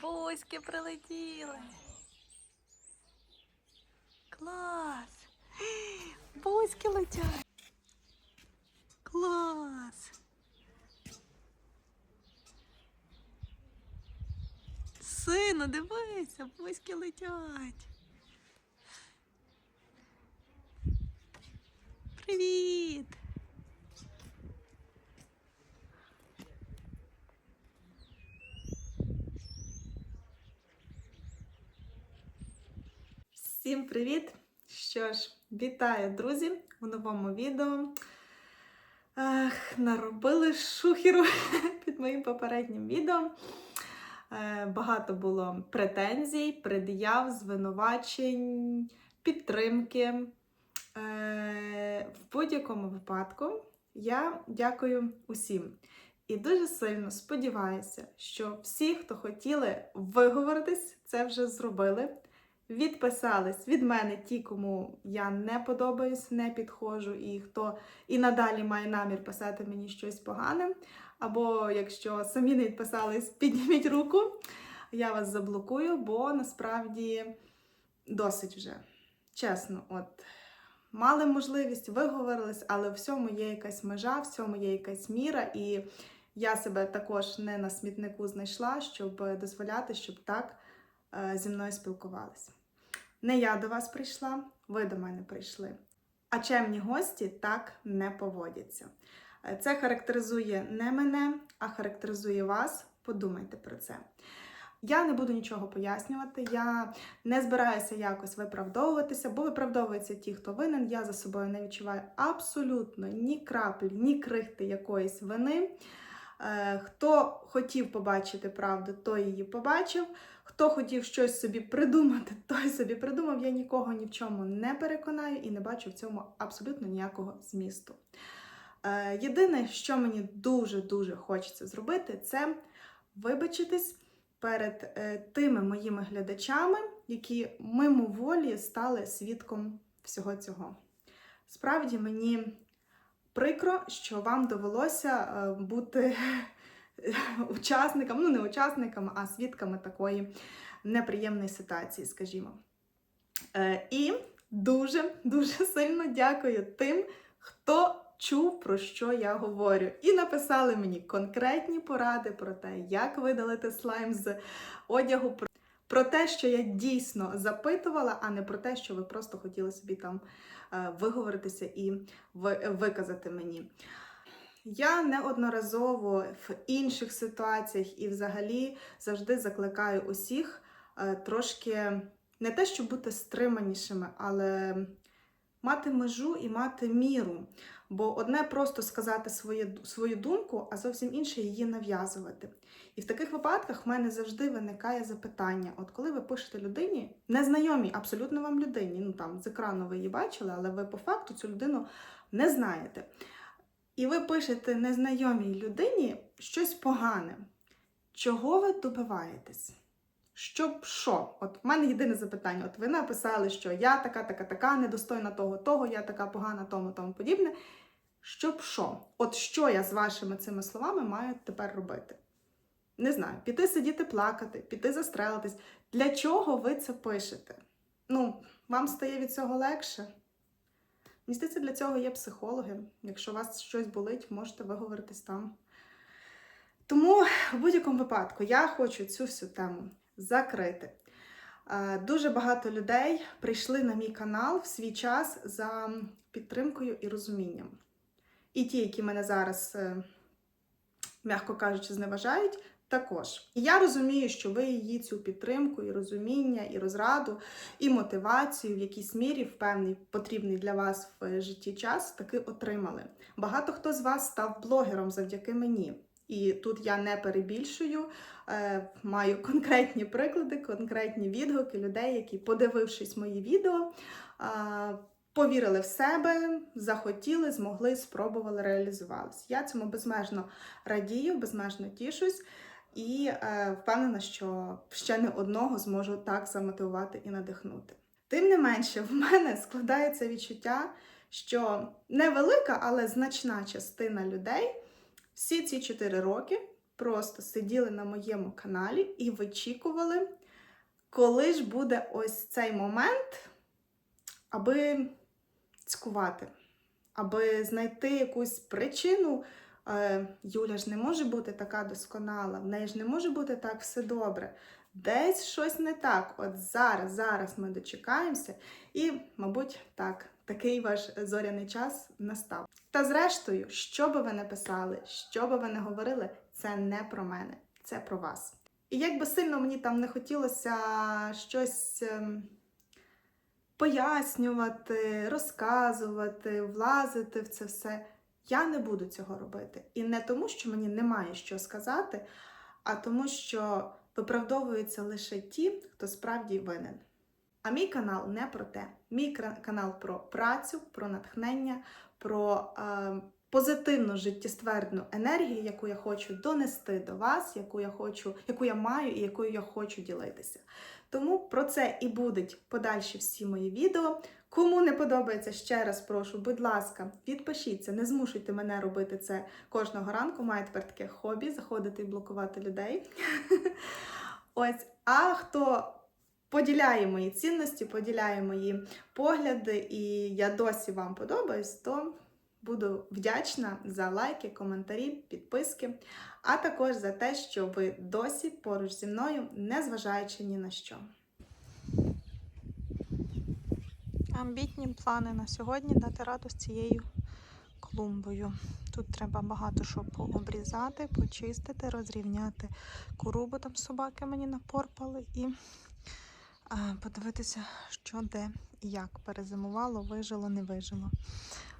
Буськи прилетіли. Клас! Буськи летять. Клас! Сину, дивися, буськи летять. Привіт! Всім привіт! Що ж, вітаю, друзі, у новому відео. Ах, наробили шухеру під моїм попереднім відео. Е, Багато було претензій, пред'яв, звинувачень, підтримки. Е, В будь-якому випадку я дякую усім. І дуже сильно сподіваюся, що всі, хто хотіли виговоритись, це вже зробили. Відписались від мене ті, кому я не подобаюсь, не підходжу, і хто і надалі має намір писати мені щось погане. Або якщо самі не відписались, підніміть руку, я вас заблокую, бо насправді досить вже. Чесно, от мали можливість, виговорились, але в всьому є якась межа, в всьому є якась міра, і я себе також не на смітнику знайшла, щоб дозволяти, щоб так е, зі мною спілкувалися. Не я до вас прийшла, ви до мене прийшли. А чемні гості так не поводяться. Е, Це характеризує не мене, а характеризує вас. Подумайте про це. Я не буду нічого пояснювати, я не збираюся якось виправдовуватися, бо виправдовуються ті, хто винен. Я за собою не відчуваю абсолютно ні краплі, ні крихти якоїсь вини. Е, Хто хотів побачити правду, той її побачив. Хто хотів щось собі придумати, той собі придумав. Я нікого ні в чому не переконаю і не бачу в цьому абсолютно ніякого змісту. Е, Єдине, що мені дуже-дуже хочеться зробити, це вибачитись перед е, тими моїми глядачами, які мимоволі стали свідком всього цього. Справді мені прикро, що вам довелося е, бути учасниками, ну не учасниками, а свідками такої неприємної ситуації, скажімо. Е, І дуже дуже сильно дякую тим, хто чув, про що я говорю. І написали мені конкретні поради про те, як видалити слайм з одягу. про- Про те, що я дійсно запитувала, а не про те, що ви просто хотіли собі там е, виговоритися і виказати мені. Я неодноразово в інших ситуаціях і взагалі завжди закликаю усіх е, трошки не те, щоб бути стриманішими, але мати межу і мати міру. Бо одне просто сказати своє, свою думку, а зовсім інше її нав'язувати. І в таких випадках в мене завжди виникає запитання: от коли ви пишете людині, незнайомій абсолютно вам людині, ну там з екрану ви її бачили, але ви по факту цю людину не знаєте. І ви пишете незнайомій людині щось погане. Чого ви добиваєтесь? Щоб що? От в мене єдине запитання. От ви написали, що я така, така, така, недостойна того, того, я така погана, тому, тому подібне. Щоб що? От що я з вашими цими словами маю тепер робити? Не знаю, піти сидіти плакати, піти застрелитись. Для чого ви це пишете? Ну, вам стає від цього легше? Мені для цього є психологи. Якщо у вас щось болить, можете виговоритись там. Тому в будь-якому випадку я хочу цю всю тему закрити. Е, Дуже багато людей прийшли на мій канал в свій час за підтримкою і розумінням. І ті, які мене зараз, е, м'яко кажучи, зневажають, також. Я розумію, що ви її цю підтримку, і розуміння, і розраду, і мотивацію в якійсь мірі в певний потрібний для вас в житті час таки отримали. Багато хто з вас став блогером завдяки мені. І тут я не перебільшую, е, маю конкретні приклади, конкретні відгуки людей, які, подивившись мої відео, е, повірили в себе, захотіли, змогли, спробували, реалізувалися. Я цьому безмежно радію, безмежно тішусь і е, впевнена, що ще не одного зможу так замотивувати і надихнути. Тим не менше, в мене складається відчуття, що невелика, але значна частина людей всі ці 4 роки просто сиділи на моєму каналі і вичікували, коли ж буде ось цей момент, аби цькувати, аби знайти якусь причину. Е, Юля ж не може бути така досконала, в неї ж не може бути так все добре. Десь щось не так. От зараз, зараз ми дочекаємося, і, мабуть, так, такий ваш зоряний час настав. Та зрештою, що би ви не писали, що би ви не говорили, це не про мене, це про вас. І як би сильно мені там не хотілося щось ем, пояснювати, розказувати, влазити в це все, я не буду цього робити. І не тому, що мені немає що сказати, а тому, що виправдовуються лише ті, хто справді винен. А мій канал не про те. Мій канал про працю, про натхнення, про е, позитивну життєствердну енергію, яку я хочу донести до вас, яку я хочу, яку я маю і якою я хочу ділитися. Тому про це і будуть подальші всі мої відео. Кому не подобається, ще раз прошу, будь ласка, підпишіться, не змушуйте мене робити це кожного ранку. Маю тепер таке хобі заходити і блокувати людей. Ось, а хто поділяє мої цінності, поділяє мої погляди, і я досі вам подобаюсь, то буду вдячна за лайки, коментарі, підписки, а також за те, що ви досі поруч зі мною, незважаючи ні на що. Амбітні плани на сьогодні дати раду з цією клумбою. Тут треба багато що пообрізати, почистити, розрівняти кору, бо там собаки мені напорпали, і подивитися, що де і як перезимувало, вижило, не вижило.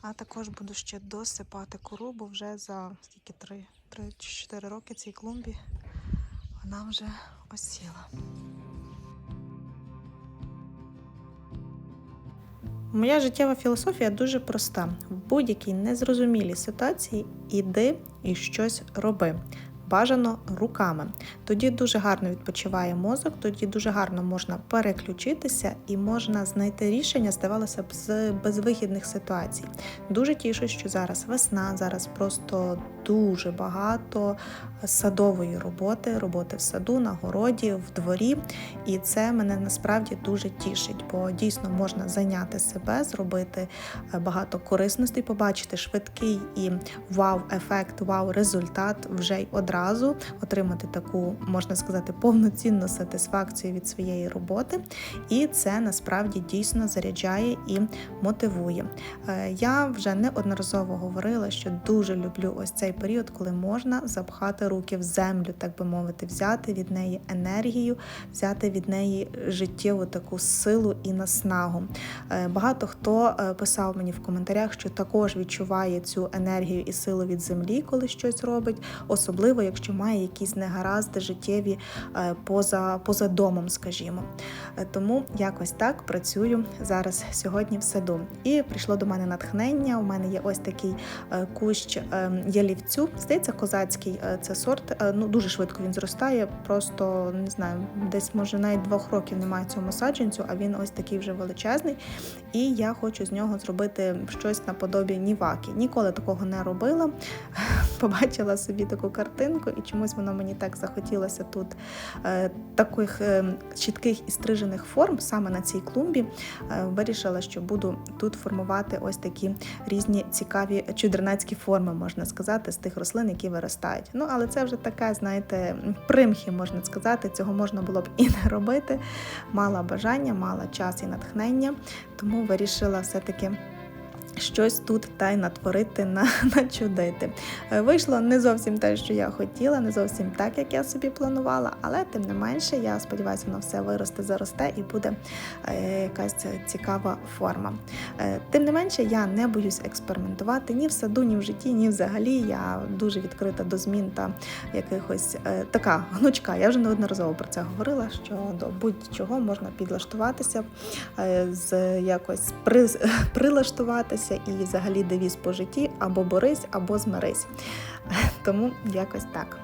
А також буду ще досипати кору, бо вже за скільки 3, 3 чи 4 роки цій клумбі вона вже осіла. Моя життєва філософія дуже проста. В будь-якій незрозумілій ситуації іди і щось роби. Бажано руками. Тоді дуже гарно відпочиває мозок, тоді дуже гарно можна переключитися і можна знайти рішення, здавалося б, з безвихідних ситуацій. Дуже тішу, що зараз весна, зараз просто дуже багато садової роботи, роботи в саду, на городі, в дворі. І це мене насправді дуже тішить, бо дійсно можна зайняти себе, зробити е, багато корисностей, побачити швидкий і вау-ефект, вау-результат вже й одразу отримати таку, можна сказати, повноцінну сатисфакцію від своєї роботи. І це насправді дійсно заряджає і мотивує. Е, Я вже неодноразово говорила, що дуже люблю ось цей період, коли можна запхати руки в землю, так би мовити, взяти від неї енергію, взяти від неї життєву таку силу і наснагу. Е, Багато хто е, писав мені в коментарях, що також відчуває цю енергію і силу від землі, коли щось робить, особливо якщо має якісь негаразди життєві е, поза, поза домом, скажімо. Е, Тому якось так працюю зараз сьогодні в саду. І прийшло до мене натхнення. У мене є ось такий е, кущ ялівцю. Здається, козацький це сорт. Ну дуже швидко він зростає. Просто не знаю, десь може навіть двох років немає цьому саджанцю, а він ось такий вже величезний. І я хочу з нього зробити щось наподобі ніваки. Ніколи такого не робила. Побачила собі таку картинку, і чомусь воно мені так захотілося тут е, таких е, чітких і стрижених форм саме на цій клумбі. Е, вирішила, що буду тут формувати ось такі різні цікаві чудернацькі форми, можна сказати, з тих рослин, які виростають. Ну, але це вже така, знаєте, примхи, можна сказати. Цього можна було б і не робити. Мала бажання, мала час і натхнення, тому вирішила все-таки. Щось тут та й натворити, на, начудити. Е, Вийшло не зовсім те, що я хотіла, не зовсім так, як я собі планувала, але тим не менше, я сподіваюся, воно все виросте, заросте і буде е, якась цікава форма. Е, Тим не менше, я не боюсь експериментувати ні в саду, ні в житті, ні взагалі. Я дуже відкрита до змін та якихось така гнучка. Я вже неодноразово про це говорила, що до будь-чого можна підлаштуватися, з якось при, прилаштуватися і взагалі девіз по житті або борись, або змирись. Тому якось так.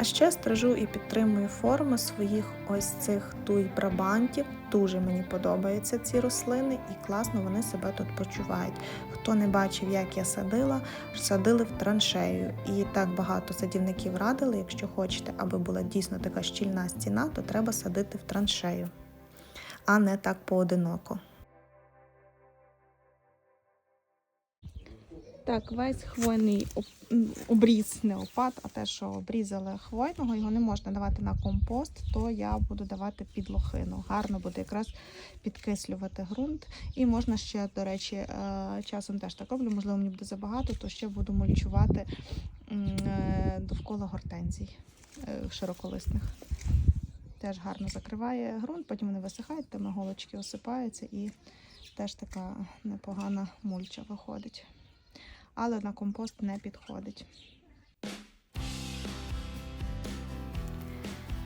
А ще стражу і підтримую форми своїх ось цих туй брабантів. Дуже мені подобаються ці рослини і класно вони себе тут почувають. Хто не бачив, як я садила, садили в траншею. І так багато садівників радили, якщо хочете, аби була дійсно така щільна стіна, то треба садити в траншею, а не так поодиноко. Так, весь хвойний обріз, не опад, а те, що обрізали хвойного, його не можна давати на компост, то я буду давати під лохину. Гарно буде якраз підкислювати ґрунт. І можна ще, до речі, е, часом теж так роблю, можливо, мені буде забагато, то ще буду мульчувати е, довкола гортензій е, широколисних. Теж гарно закриває ґрунт, потім вони висихають, там голочки осипаються і теж така непогана мульча виходить але на компост не підходить.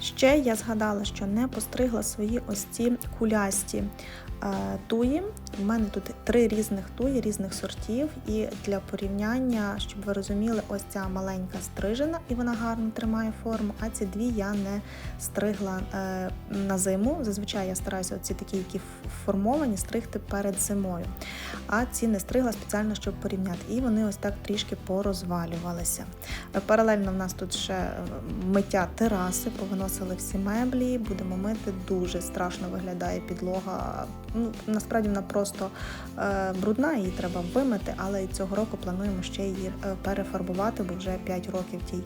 Ще я згадала, що не постригла свої ось ці кулясті туї. У мене тут три різних туї, різних сортів. І для порівняння, щоб ви розуміли, ось ця маленька стрижена і вона гарно тримає форму, а ці дві я не стригла е, на зиму. Зазвичай я стараюся оці такі, які формовані, стригти перед зимою. А ці не стригла спеціально, щоб порівняти. І вони ось так трішки порозвалювалися. Е, паралельно в нас тут ще миття тераси, повиносили всі меблі, будемо мити. Дуже страшно виглядає підлога ну насправді вона просто е, брудна, її треба вимити, але цього року плануємо ще її е, перефарбувати, бо вже 5 років тій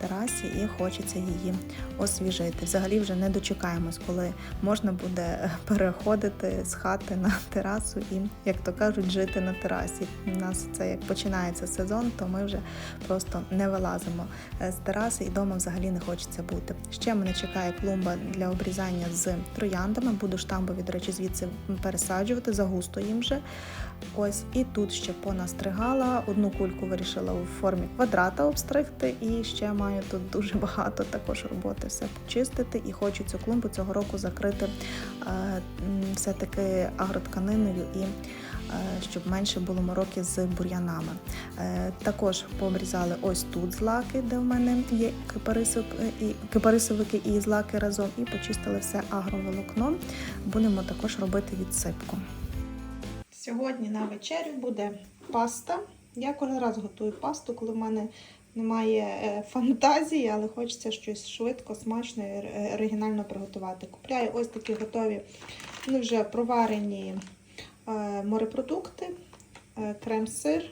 терасі і хочеться її освіжити. Взагалі вже не дочекаємось, коли можна буде переходити з хати на терасу і, як то кажуть, жити на терасі. У нас це як починається сезон, то ми вже просто не вилазимо е, з тераси і вдома взагалі не хочеться бути. Ще мене чекає клумба для обрізання з трояндами. Буду штамбові, до речі, звідси пересаджувати, загусто їм вже. Ось і тут ще понастригала. Одну кульку вирішила у формі квадрата обстригти, і ще маю тут дуже багато також роботи все почистити. І хочу цю клумбу цього року закрити е, все-таки агротканиною і. Е, щоб менше було мороки з бур'янами. Е, також пообрізали ось тут злаки, де в мене є кипарисовики і злаки разом, і почистили все агроволокно. Будемо також робити відсипку. Сьогодні на вечерю буде паста. Я кожен раз готую пасту, коли в мене немає е, фантазії, але хочеться щось швидко, смачно і оригінально приготувати. Купляю ось такі готові, ну вже проварені е, морепродукти, е, крем-сир,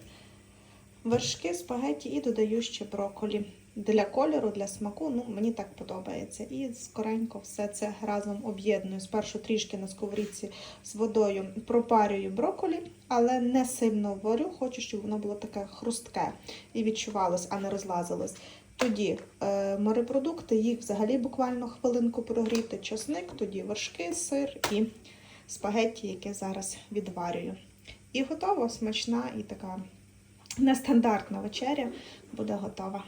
вершки, спагеті і додаю ще брокколі для кольору, для смаку. Ну, Мені так подобається. І скоренько все це разом об'єдную. Спершу трішки на сковорідці з водою пропарюю броколі, але не сильно варю, хочу, щоб воно було таке хрустке і відчувалось, а не розлазилось. Тоді е, морепродукти, їх взагалі буквально хвилинку прогріти, часник, тоді вершки, сир і спагетті, яке зараз відварюю. І готово, смачна і така нестандартна вечеря буде готова.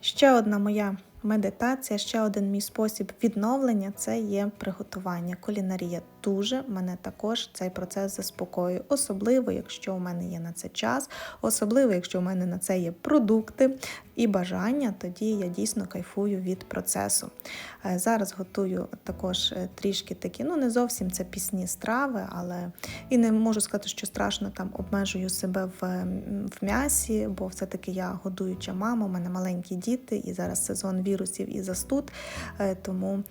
Ще одна моя медитація, ще один мій спосіб відновлення це є приготування. Кулінарія дуже мене також цей процес заспокоює, особливо, якщо у мене є на це час, особливо, якщо у мене на це є продукти і бажання, тоді я дійсно кайфую від процесу. Е, зараз готую також е, трішки такі, ну не зовсім це пісні страви, але і не можу сказати, що страшно там обмежую себе в в м'ясі, бо все-таки я годуюча мама, у мене маленькі діти, і зараз сезон вірусів і застуд, е, тому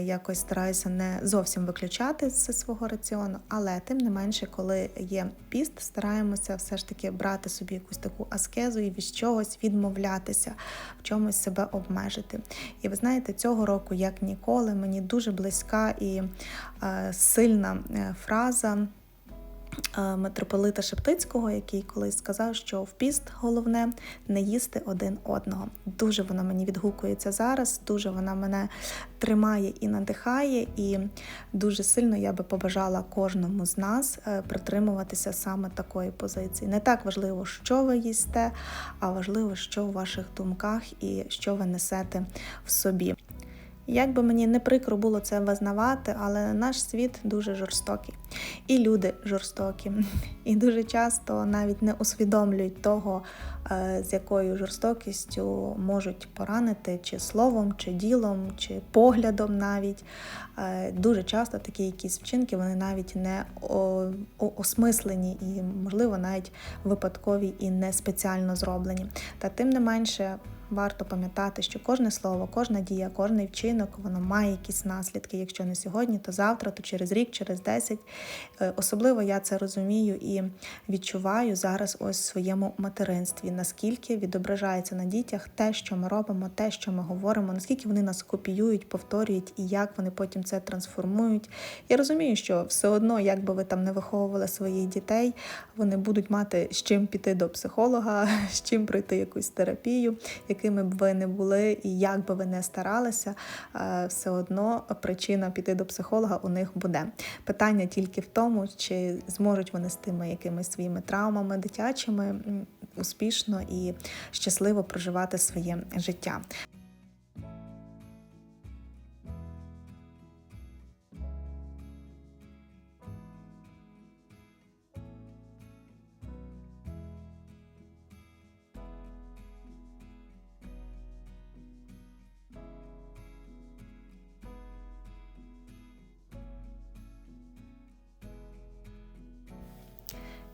якось стараюся не зовсім виключати з свого раціону, але тим не менше, коли є піст, стараємося все ж таки брати собі якусь таку аскезу і від чогось відмовлятися, в чомусь себе обмежити. І ви знаєте, цього року, як ніколи, мені дуже близька і е, сильна е, фраза. Е, митрополита Шептицького, який колись сказав, що в піст головне не їсти один одного. Дуже вона мені відгукується зараз, дуже вона мене тримає і надихає, і дуже сильно я би побажала кожному з нас е, притримуватися саме такої позиції. Не так важливо, що ви їсте, а важливо, що в ваших думках і що ви несете в собі. Як би мені не прикро було це визнавати, але наш світ дуже жорстокий, і люди жорстокі, і дуже часто навіть не усвідомлюють того, е, з якою жорстокістю можуть поранити чи словом, чи ділом, чи поглядом навіть. Е, Дуже часто такі якісь вчинки вони навіть не осмислені і, можливо, навіть випадкові і не спеціально зроблені. Та тим не менше. Варто пам'ятати, що кожне слово, кожна дія, кожний вчинок воно має якісь наслідки. Якщо не сьогодні, то завтра, то через рік, через 10. Е, Особливо я це розумію і відчуваю зараз ось в своєму материнстві, наскільки відображається на дітях те, що ми робимо, те, що ми говоримо, наскільки вони нас копіюють, повторюють і як вони потім це трансформують. Я розумію, що все одно, як би ви там не виховували своїх дітей, вони будуть мати з чим піти до психолога, з чим пройти якусь терапію, якими б ви не були, і як би ви не старалися, е, все одно причина піти до психолога у них буде. Питання тільки в тому, чи зможуть вони з тими якимись своїми травмами дитячими успішно і щасливо проживати своє життя.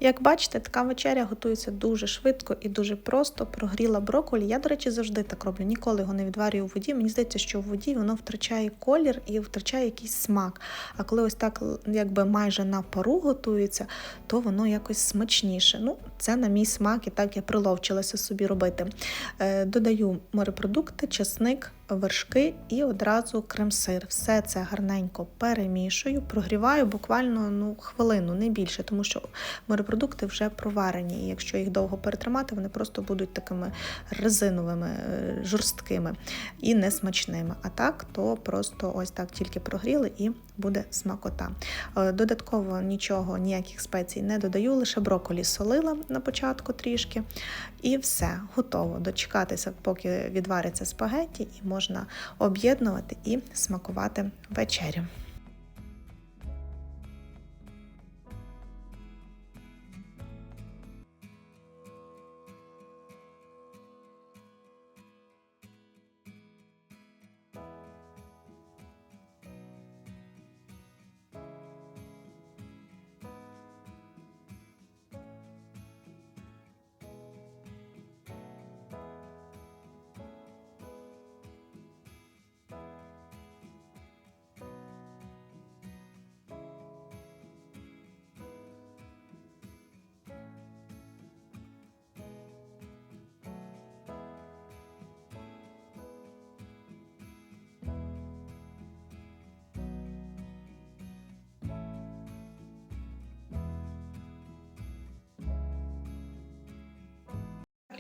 Як бачите, така вечеря готується дуже швидко і дуже просто. Прогріла брокколі. Я, до речі, завжди так роблю. Ніколи його не відварюю у воді. Мені здається, що в воді воно втрачає колір і втрачає якийсь смак. А коли ось так якби майже на пару готується, то воно якось смачніше. Ну, це на мій смак, і так я приловчилася собі робити. Е, Додаю морепродукти, чесник, вершки і одразу крем-сир. Все це гарненько перемішую, прогріваю буквально ну, хвилину, не більше, тому що морепродукти вже проварені. І якщо їх довго перетримати, вони просто будуть такими резиновими, е, жорсткими і несмачними. А так, то просто ось так тільки прогріли і буде смакота. Е, Додатково нічого, ніяких спецій не додаю, лише броколі солила на початку трішки. І все, готово. Дочекатися, поки відвариться спагетті, і можна об'єднувати і смакувати вечерю.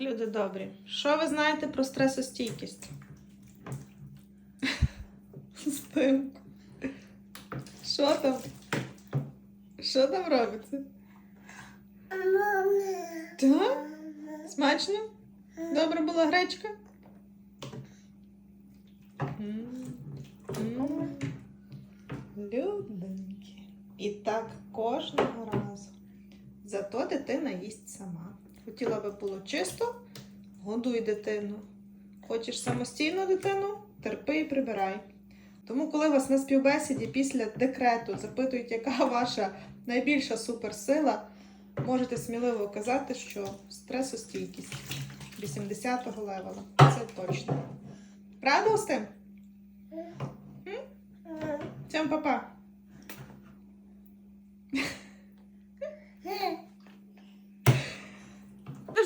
Так, люди добрі. Що ви знаєте про стресостійкість? Стим. Що там? Що там робиться? Так? Смачно? Добра була гречка? Любенькі. І так кожного разу. Зато дитина їсть сама. Хотіла би було чисто, годуй дитину. Хочеш самостійну дитину, терпи і прибирай. Тому, коли вас на співбесіді після декрету запитують, яка ваша найбільша суперсила, можете сміливо казати, що стресостійкість 80-го левела. Це точно. Правда, Устим? Всім па-па.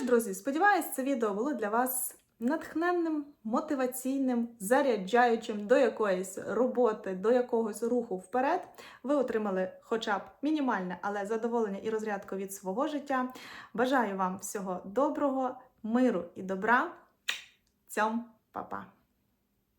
Тож, друзі, сподіваюсь, це відео було для вас натхненним, мотиваційним, заряджаючим до якоїсь роботи, до якогось руху вперед, ви отримали хоча б мінімальне, але задоволення і розрядку від свого життя. Бажаю вам всього доброго, миру і добра. Цьом, па-па!